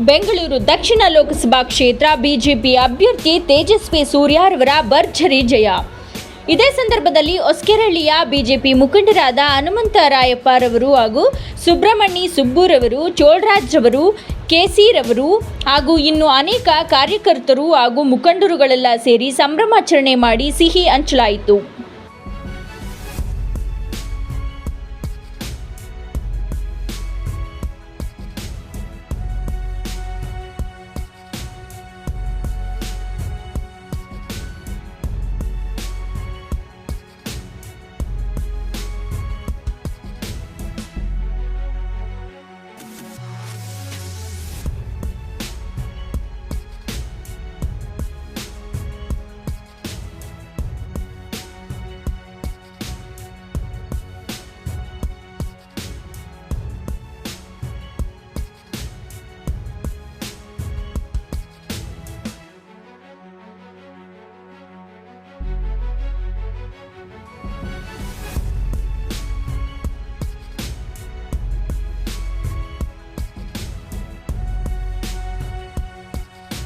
ಬೆಂಗಳೂರು ದಕ್ಷಿಣ ಲೋಕಸಭಾ ಕ್ಷೇತ್ರ, ಬಿಜೆಪಿ ಅಭ್ಯರ್ಥಿ ತೇಜಸ್ವಿ ಸೂರ್ಯಾರವರ ಭರ್ಜರಿ ಜಯ. ಇದೇ ಸಂದರ್ಭದಲ್ಲಿ ಹೊಸಕೆರಳ್ಳಿಯ ಬಿಜೆಪಿ ಮುಖಂಡರಾದ ಹನುಮಂತ ರಾಯಪ್ಪರವರು ಹಾಗೂ ಸುಬ್ರಹ್ಮಣಿ ಸುಬ್ಬೂರವರು ಚೋಳರಾಜ್ ರವರು ಕೆಸಿರವರು ಹಾಗೂ ಇನ್ನು ಅನೇಕ ಕಾರ್ಯಕರ್ತರು ಹಾಗೂ ಮುಖಂಡರುಗಳೆಲ್ಲ ಸೇರಿ ಸಂಭ್ರಮಾಚರಣೆ ಮಾಡಿ ಸಿಹಿ ಹಂಚಲಾಯಿತು.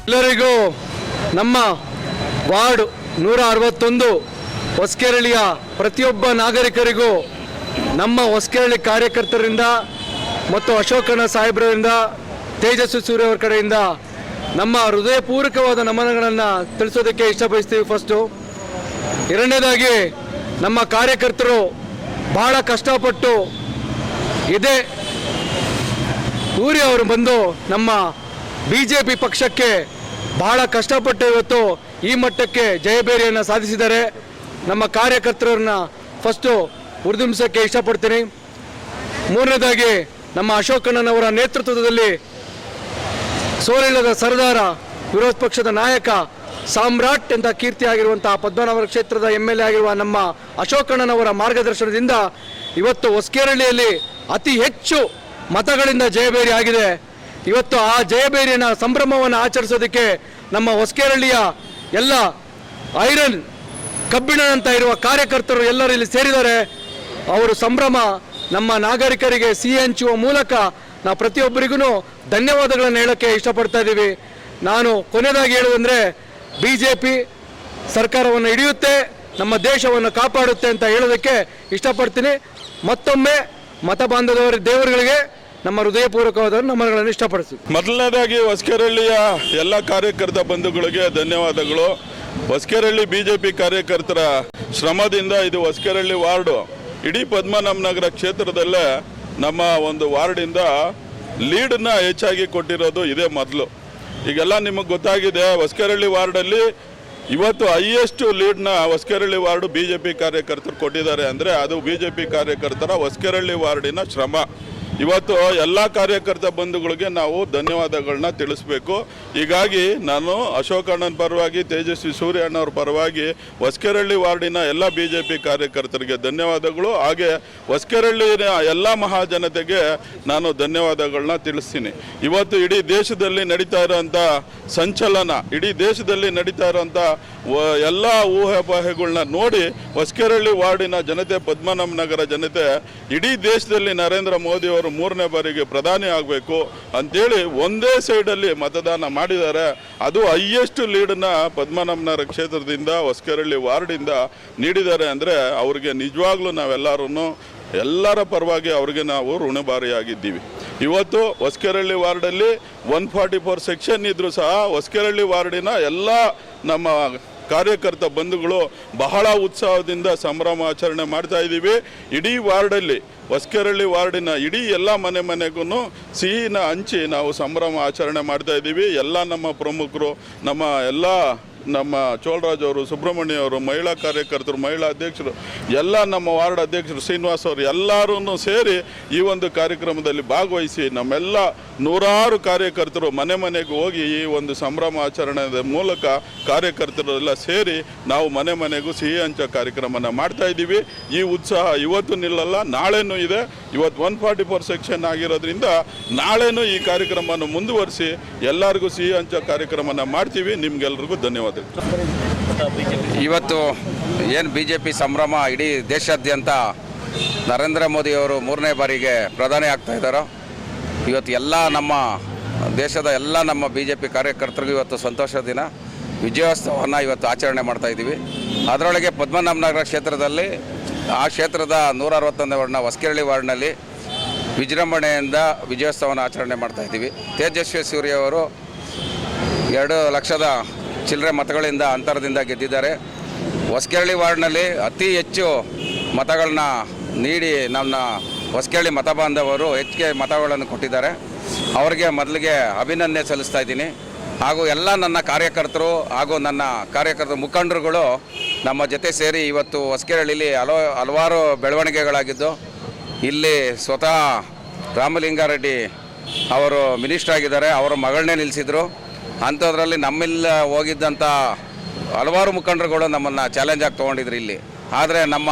ಎಲ್ಲರಿಗೂ ನಮ್ಮ ವಾರ್ಡ್ ನೂರ ಅರವತ್ತೊಂದು ಹೊಸಕೆರಳಿಯ ಪ್ರತಿಯೊಬ್ಬ ನಾಗರಿಕರಿಗೂ ನಮ್ಮ ಹೊಸಕೆರಳಿ ಕಾರ್ಯಕರ್ತರಿಂದ ಮತ್ತು ಅಶೋಕಣ್ಣ ಸಾಹೇಬರಿಂದ ತೇಜಸ್ವಿ ಸೂರ್ಯ ಅವರ ಕಡೆಯಿಂದ ನಮ್ಮ ಹೃದಯಪೂರ್ವಕವಾದ ನಮನಗಳನ್ನು ತಿಳಿಸೋದಕ್ಕೆ ಇಷ್ಟಪಡಿಸ್ತೀವಿ ಫಸ್ಟು ಎರಡನೇದಾಗಿ ನಮ್ಮ ಕಾರ್ಯಕರ್ತರು ಬಹಳ ಕಷ್ಟಪಟ್ಟು ಇದೇ ಊರಿ ಅವರು ಬಂದು ನಮ್ಮ ಬಿ ಜೆ ಪಿ ಪಕ್ಷಕ್ಕೆ ಬಹಳ ಕಷ್ಟಪಟ್ಟು ಇವತ್ತು ಈ ಮಟ್ಟಕ್ಕೆ ಜಯಬೇರಿಯನ್ನು ಸಾಧಿಸಿದ್ದಾರೆ. ನಮ್ಮ ಕಾರ್ಯಕರ್ತರನ್ನ ಫಸ್ಟು ಹುರಿದುಂಬಿಸೋಕ್ಕೆ ಇಷ್ಟಪಡ್ತೀನಿ. ಮೂರನೇದಾಗಿ ನಮ್ಮ ಅಶೋಕಣ್ಣನವರ ನೇತೃತ್ವದಲ್ಲಿ ಸೋಲಿಲ್ಲದ ಸರ್ದಾರ ವಿರೋಧ ಪಕ್ಷದ ನಾಯಕ ಸಾಮ್ರಾಟ್ ಅಂತ ಕೀರ್ತಿಯಾಗಿರುವಂತಹ ಪದ್ಮನಾಭರ ಕ್ಷೇತ್ರದ ಎಂ ಎಲ್ ಎ ಆಗಿರುವ ನಮ್ಮ ಅಶೋಕಣ್ಣನವರ ಮಾರ್ಗದರ್ಶನದಿಂದ ಇವತ್ತು ಹೊಸಕೇರಳ್ಳಿಯಲ್ಲಿ ಅತಿ ಹೆಚ್ಚು ಮತಗಳಿಂದ ಜಯಬೇರಿ ಆಗಿದೆ. ಇವತ್ತು ಆ ಜಯಬೇರಿನ ಸಂಭ್ರಮವನ್ನು ಆಚರಿಸೋದಕ್ಕೆ ನಮ್ಮ ಹೊಸಕೇರಳ್ಳಿಯ ಎಲ್ಲ ಐರನ್ ಕಬ್ಬಿಣದಂತ ಇರುವ ಕಾರ್ಯಕರ್ತರು ಎಲ್ಲರೂ ಇಲ್ಲಿ ಸೇರಿದ್ದಾರೆ. ಅವರು ಸಂಭ್ರಮ ನಮ್ಮ ನಾಗರಿಕರಿಗೆ ಸಿಹಿ ಹಂಚುವ ಮೂಲಕ ನಾವು ಪ್ರತಿಯೊಬ್ಬರಿಗೂ ಧನ್ಯವಾದಗಳನ್ನು ಹೇಳೋಕ್ಕೆ ಇಷ್ಟಪಡ್ತಾ ಇದ್ದೀವಿ. ನಾನು ಕೊನೆಯದಾಗಿ ಹೇಳುವುದಂದರೆ ಬಿ ಜೆ ಪಿ ಸರ್ಕಾರವನ್ನು ಹಿಡಿಯುತ್ತೆ, ನಮ್ಮ ದೇಶವನ್ನು ಕಾಪಾಡುತ್ತೆ ಅಂತ ಹೇಳೋದಕ್ಕೆ ಇಷ್ಟಪಡ್ತೀನಿ. ಮತ್ತೊಮ್ಮೆ ಮತ ಬಾಂಧವರ ದೇವರುಗಳಿಗೆ ನಮ್ಮ ಹೃದಯಪೂರ್ವಕವಾದ ನಮನಗಳನ್ನು ಇಷ್ಟಪಡಿಸ್ತೀವಿ. ಮೊದಲನೇದಾಗಿ ಹೊಸಕೆರಳ್ಳಿಯ ಎಲ್ಲ ಕಾರ್ಯಕರ್ತ ಬಂಧುಗಳಿಗೆ ಧನ್ಯವಾದಗಳು. ಹೊಸಕೆರಳ್ಳಿ ಬಿ ಜೆ ಪಿ ಕಾರ್ಯಕರ್ತರ ಶ್ರಮದಿಂದ ಇದು ಹೊಸಕೆರಳ್ಳಿ ವಾರ್ಡು. ಇಡೀ ಪದ್ಮನಾಭನಗರ ಕ್ಷೇತ್ರದಲ್ಲೇ ನಮ್ಮ ಒಂದು ವಾರ್ಡಿಂದ ಲೀಡನ್ನ ಹೆಚ್ಚಾಗಿ ಕೊಟ್ಟಿರೋದು ಇದೇ ಮೊದಲು. ಈಗೆಲ್ಲ ನಿಮಗೆ ಗೊತ್ತಾಗಿದೆ ಹೊಸಕೆರಳ್ಳಿ ವಾರ್ಡಲ್ಲಿ ಇವತ್ತು highest ಲೀಡ್ನ Hosakerehalli ward B J P ಕಾರ್ಯಕರ್ತರು ಕೊಟ್ಟಿದ್ದಾರೆ ಅಂದರೆ ಅದು ಬಿ ಜೆ ಪಿ ಕಾರ್ಯಕರ್ತರ ಹೊಸಕೆರಳ್ಳಿ ವಾರ್ಡಿನ ಶ್ರಮ. ಇವತ್ತು ಎಲ್ಲ ಕಾರ್ಯಕರ್ತ ಬಂಧುಗಳಿಗೆ ನಾವು ಧನ್ಯವಾದಗಳನ್ನ ತಿಳಿಸ್ಬೇಕು. ಹೀಗಾಗಿ ನಾನು ಅಶೋಕಣ್ಣನ ಪರವಾಗಿ, ತೇಜಸ್ವಿ ಸೂರ್ಯ ಅಣ್ಣವ್ರ ಪರವಾಗಿ, ಹೊಸಕೆರಳ್ಳಿ ವಾರ್ಡಿನ ಎಲ್ಲ ಬಿ ಜೆ ಪಿ ಕಾರ್ಯಕರ್ತರಿಗೆ ಧನ್ಯವಾದಗಳು. ಹಾಗೆ ಹೊಸಕೆರಳ್ಳಿನ ಎಲ್ಲ ಮಹಾಜನತೆಗೆ ನಾನು ಧನ್ಯವಾದಗಳನ್ನ ತಿಳಿಸ್ತೀನಿ. ಇವತ್ತು ಇಡೀ ದೇಶದಲ್ಲಿ ನಡೀತಾ ಇರೋಂಥ ಸಂಚಲನ, ಇಡೀ ದೇಶದಲ್ಲಿ ನಡೀತಾ ಇರೋಂಥ ಎಲ್ಲ ಬಾಹೆಗಳನ್ನ ನೋಡಿ ಹೊಸಕೆರಳ್ಳಿ ವಾರ್ಡಿನ ಜನತೆ ಪದ್ಮನಾಭ ನಗರ ಜನತೆ, ಇಡೀ ದೇಶದಲ್ಲಿ ನರೇಂದ್ರ ಮೋದಿ ಅವರು ಮೂರನೇ ಬಾರಿಗೆ ಪ್ರಧಾನಿ ಆಗಬೇಕು ಅಂತೇಳಿ ಒಂದೇ ಸೈಡಲ್ಲಿ ಮತದಾನ ಮಾಡಿದ್ದಾರೆ. ಅದು ಹೈಯೆಸ್ಟ್ ಲೀಡನ್ನ ಪದ್ಮನಾಭನಗರ ಕ್ಷೇತ್ರದಿಂದ, ಹೊಸಕೆರಳ್ಳಿ ವಾರ್ಡಿಂದ ನೀಡಿದ್ದಾರೆ ಅಂದರೆ ಅವ್ರಿಗೆ ನಿಜವಾಗ್ಲೂ ನಾವೆಲ್ಲರೂ ಎಲ್ಲರ ಪರವಾಗಿ ಅವ್ರಿಗೆ ನಾವು ಋಣಭಾರಿಯಾಗಿದ್ದೀವಿ. ಇವತ್ತು ಹೊಸಕೆರಳ್ಳಿ ವಾರ್ಡಲ್ಲಿ ಒನ್ ಫಾರ್ಟಿ ಫೋರ್ ಸೆಕ್ಷನ್ ಇದ್ದರೂ ಸಹ ಹೊಸಕೆರಳ್ಳಿ ವಾರ್ಡಿನ ಎಲ್ಲ ನಮ್ಮ ಕಾರ್ಯಕರ್ತ ಬಂಧುಗಳು ಬಹಳ ಉತ್ಸಾಹದಿಂದ ಸಂಭ್ರಮಾಚರಣೆ ಮಾಡ್ತಾ ಇದ್ದೀವಿ. ಇಡೀ ವಾರ್ಡಲ್ಲಿ ಹೊಸಕೆರಳ್ಳಿ ವಾರ್ಡಿನ ಇಡೀ ಎಲ್ಲ ಮನೆ ಮನೆಗೂ ಸಿಹಿನ ಹಂಚಿ ನಾವು ಸಂಭ್ರಮ ಆಚರಣೆ ಮಾಡ್ತಾ ಇದ್ದೀವಿ. ಎಲ್ಲ ನಮ್ಮ ಪ್ರಮುಖರು, ನಮ್ಮ ಎಲ್ಲ ನಮ್ಮ ಚೋಳರಾಜ್ ಅವರು ಸುಬ್ರಹ್ಮಣ್ಯ ಅವರು ಮಹಿಳಾ ಕಾರ್ಯಕರ್ತರು, ಮಹಿಳಾ ಅಧ್ಯಕ್ಷರು, ಎಲ್ಲ ನಮ್ಮ ವಾರ್ಡ್ ಅಧ್ಯಕ್ಷರು, ಶ್ರೀನಿವಾಸ್ ಅವರು ಎಲ್ಲರೂ ಸೇರಿ ಈ ಒಂದು ಕಾರ್ಯಕ್ರಮದಲ್ಲಿ ಭಾಗವಹಿಸಿ ನಮ್ಮೆಲ್ಲ ನೂರಾರು ಕಾರ್ಯಕರ್ತರು ಮನೆ ಮನೆಗೆ ಹೋಗಿ ಈ ಒಂದು ಸಂಭ್ರಮ ಆಚರಣೆಯ ಮೂಲಕ ಕಾರ್ಯಕರ್ತರೆಲ್ಲ ಸೇರಿ ನಾವು ಮನೆ ಮನೆಗೂ ಸಿಹಿ ಹಂಚ ಕಾರ್ಯಕ್ರಮನ ಮಾಡ್ತಾ ಇದ್ದೀವಿ. ಈ ಉತ್ಸಾಹ ಇವತ್ತು ನಿಲ್ಲಲ್ಲ, ನಾಳೆನೂ ಇದೆ. ಇವತ್ತು ಒನ್ ಫಾರ್ಟಿ ಫೋರ್ ಸೆಕ್ಷನ್ ಆಗಿರೋದ್ರಿಂದ ನಾಳೆನೂ ಈ ಕಾರ್ಯಕ್ರಮವನ್ನು ಮುಂದುವರಿಸಿ ಎಲ್ಲರಿಗೂ ಸಿಹಿ ಹಂಚೋ ಕಾರ್ಯಕ್ರಮನ ಮಾಡ್ತೀವಿ. ನಿಮ್ಗೆಲ್ರಿಗೂ ಧನ್ಯವಾದಗಳು ಇವತ್ತು ಏನು ಬಿ ಜೆ ಪಿ ಸಂಭ್ರಮ ಇಡೀ ದೇಶಾದ್ಯಂತ ನರೇಂದ್ರ ಮೋದಿಯವರು ಮೂರನೇ ಬಾರಿಗೆ ಪ್ರಧಾನಿ ಆಗ್ತಾ ಇದ್ದಾರೋ? ಇವತ್ತು ಎಲ್ಲ ನಮ್ಮ ದೇಶದ ಎಲ್ಲ ನಮ್ಮ ಬಿ ಜೆ ಪಿ ಕಾರ್ಯಕರ್ತರಿಗೂ ಇವತ್ತು ಸಂತೋಷ ದಿನ. ವಿಜಯೋತ್ಸವವನ್ನು ಇವತ್ತು ಆಚರಣೆ ಮಾಡ್ತಾ ಇದ್ದೀವಿ. ಅದರೊಳಗೆ ಪದ್ಮನಾಭನಗರ ಕ್ಷೇತ್ರದಲ್ಲಿ ಆ ಕ್ಷೇತ್ರದ ನೂರ ಅರವತ್ತೊಂದನೇ ವಾರ್ಡ್ನ ಹೊಸಕೆರಳಿ ವಾರ್ಡ್ನಲ್ಲಿ ವಿಜೃಂಭಣೆಯಿಂದ ವಿಜಯೋತ್ಸವನ ಆಚರಣೆ ಮಾಡ್ತಾ ಇದ್ದೀವಿ. ತೇಜಸ್ವಿ ಸೂರ್ಯ ಅವರು ಎರಡು ಲಕ್ಷದ ಚಿಲ್ಲರೆ ಮತಗಳಿಂದ ಅಂತರದಿಂದ ಗೆದ್ದಿದ್ದಾರೆ. ಹೊಸಕೆರಳಿ ವಾರ್ಡ್ನಲ್ಲಿ ಅತಿ ಹೆಚ್ಚು ಮತಗಳನ್ನ ನೀಡಿ ನಮ್ಮ ಹೊಸಕೆರಳಿ ಮತ ಬಾಂಧವರು ಹೆಚ್ಚಿಗೆ ಮತಗಳನ್ನು ಕೊಟ್ಟಿದ್ದಾರೆ. ಅವರಿಗೆ ಮೊದಲಿಗೆ ಅಭಿನಂದನೆ ಸಲ್ಲಿಸ್ತಾ ಇದ್ದೀನಿ. ಹಾಗೂ ಎಲ್ಲ ನನ್ನ ಕಾರ್ಯಕರ್ತರು ಹಾಗೂ ನನ್ನ ಕಾರ್ಯಕರ್ತರ ಮುಖಂಡರುಗಳು ನಮ್ಮ ಜೊತೆ ಸೇರಿ ಇವತ್ತು ಹೊಸಕೆರಳಿಲಿ ಹಲವು ಹಲವಾರು ಬೆಳವಣಿಗೆಗಳಾಗಿದ್ದು, ಇಲ್ಲಿ ಸ್ವತಃ ರಾಮಲಿಂಗಾರೆಡ್ಡಿ ಅವರು ಮಿನಿಸ್ಟ್ರ್ ಆಗಿದ್ದಾರೆ. ಅವರ ಮಗಳನ್ನೇ ನಿಲ್ಲಿಸಿದ್ರು. ಅಂಥದ್ರಲ್ಲಿ ನಮ್ಮಿಲ್ಲ ಹೋಗಿದ್ದಂಥ ಹಲವಾರು ಮುಖಂಡರುಗಳು ನಮ್ಮನ್ನು ಚಾಲೆಂಜ್ ಆಗಿ ತೊಗೊಂಡಿದ್ರು ಇಲ್ಲಿ. ಆದರೆ ನಮ್ಮ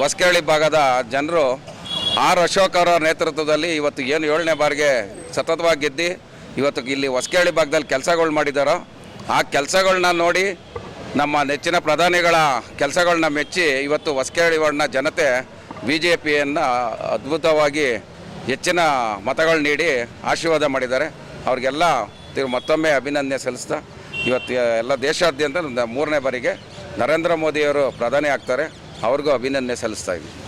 ಹೊಸಕೇಳಿ ಭಾಗದ ಜನರು ಆರ್ ಅಶೋಕ್ ಅವರ ನೇತೃತ್ವದಲ್ಲಿ ಇವತ್ತು ಏನು ಏಳನೇ ಬಾರಿಗೆ ಸತತವಾಗಿ ಗೆದ್ದು, ಇವತ್ತು ಇಲ್ಲಿ ಹೊಸಕೇಳಿ ಭಾಗದಲ್ಲಿ ಕೆಲಸಗಳು ಮಾಡಿದ್ದಾರೋ ಆ ಕೆಲಸಗಳನ್ನ ನೋಡಿ ನಮ್ಮ ನೆಚ್ಚಿನ ಪ್ರಧಾನಿಗಳ ಕೆಲಸಗಳನ್ನ ಮೆಚ್ಚಿ ಇವತ್ತು ಹೊಸಕೆರಳಿ ವಾರ್ಡ್ನ ಜನತೆ ಬಿ ಜೆ ಪಿಯನ್ನು ಅದ್ಭುತವಾಗಿ ಹೆಚ್ಚಿನ ಮತಗಳು ನೀಡಿ ಆಶೀರ್ವಾದ ಮಾಡಿದ್ದಾರೆ. ಅವ್ರಿಗೆಲ್ಲ ತಿ- ಮತ್ತೊಮ್ಮೆ ಅಭಿನಂದನೆ ಸಲ್ಲಿಸ್ತಾ, ಇವತ್ತು ಎಲ್ಲ ದೇಶಾದ್ಯಂತ ಮೂರನೇ ಬಾರಿಗೆ ನರೇಂದ್ರ ಮೋದಿಯವರು ಪ್ರಧಾನಿ ಆಗ್ತಾರೆ. ಅವ್ರಿಗೂ ಅಭಿನಂದನೆ ಸಲ್ಲಿಸ್ತಾ ಇದ್ದೀನಿ.